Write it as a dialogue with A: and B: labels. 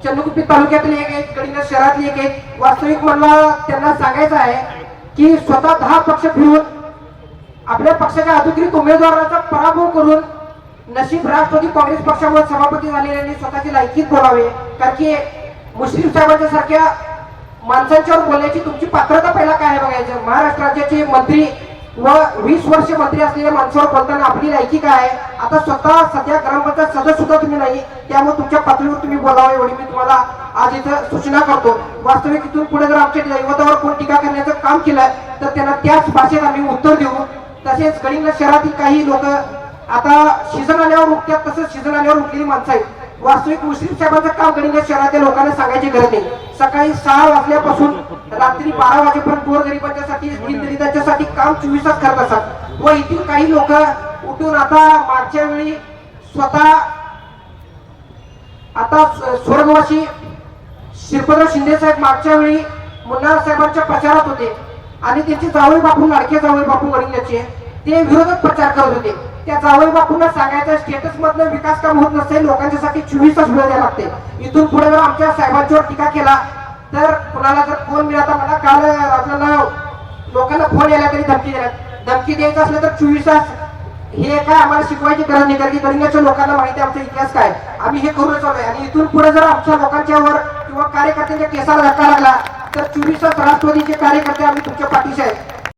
A: चंद्रकुपी तालुक्यातली एक एक गडिंग शहरातली एक एक. वास्तविक मला त्यांना सांगायचं आहे की स्वतः दहा पक्ष फिरून आपल्या पक्षाच्या अधिकृत उमेदवाराचा पराभव करून नशीब राष्ट्रवादी काँग्रेस पक्षामुळे सभापती झालेल्यांनी स्वतःची लायकीत बोलावे कारण की मुस्लिम साहेबांच्या सारख्या माणसांच्यावर बोलण्याची तुमची पात्रता पहिला काय आहे बघायचं? महाराष्ट्र राज्याचे मंत्री व वीस वर्ष मंत्री असलेल्या माणसावर बोलताना आपली लायकी काय? आहे आता स्वतः सध्या ग्रामपंचायत सदस्य सुद्धा तुम्ही नाही त्यामुळे तुमच्या पातळीवर तुम्ही बोलावं एवढी मी तुम्हाला आज इथं सूचना करतो. वास्तविक इथून पुढे जर आमच्या दैवतावर कोण टीका करण्याचं काम केलं तर त्यांना त्याच भाषेत आम्ही उत्तर देऊ. तसेच गडिंग शहरातील काही लोक आता सीझन आल्यावर उठतात तसंच सीझन आल्यावर उठलेली माणसं आहेत. वास्तविक मुस्लिम साहेबांचं काम गडिंग शहरातील लोकांना सांगायची गरज नाही. सकाळी सहा वाजल्यापासून रात्री बारा वाजेपर्यंत गोरगरिबांच्यासाठी दलितांच्यासाठी काम चोवीस तास करत असतात. व इथून काही लोक उठून आता मागच्या वेळी स्वतः आता स्वर्गवासी शिरपतराव शिंदे साहेब मागच्या वेळी मुन्नार साहेबांच्या प्रचारात होते. आणि त्यांचे जावळी बापू लाडके जावळी बापू वडिलांचे ते विरोधात प्रचार करत होते. त्या जावई बापूंना सांगायचं स्टेटस मधनं विकास काम होत नसेल लोकांच्यासाठी चोवीस तास वेळ द्यायला लागते. इथून पुढे जर आमच्या साहेबांच्यावर टीका केला तर कुणाला जर फोन मिळाला मला काल आपल्याला लोकांना फोन यायला तरी धमकी द्यायला धमकी द्यायचं असलं तर चोवीस तास. हे काय आम्हाला शिकवायची गरज नाही कारण की गरिंगाच्या लोकांना माहिती आहे आमचा इतिहास काय. आम्ही हे करूनच आलोय. आणि इथून पुढे जर आमच्या लोकांच्यावर किंवा कार्यकर्त्यांच्या केसाला धक्का लागला तर चोवीस तास राष्ट्रवादीचे कार्यकर्ते आम्ही तुमच्या पाठीशी आहेत.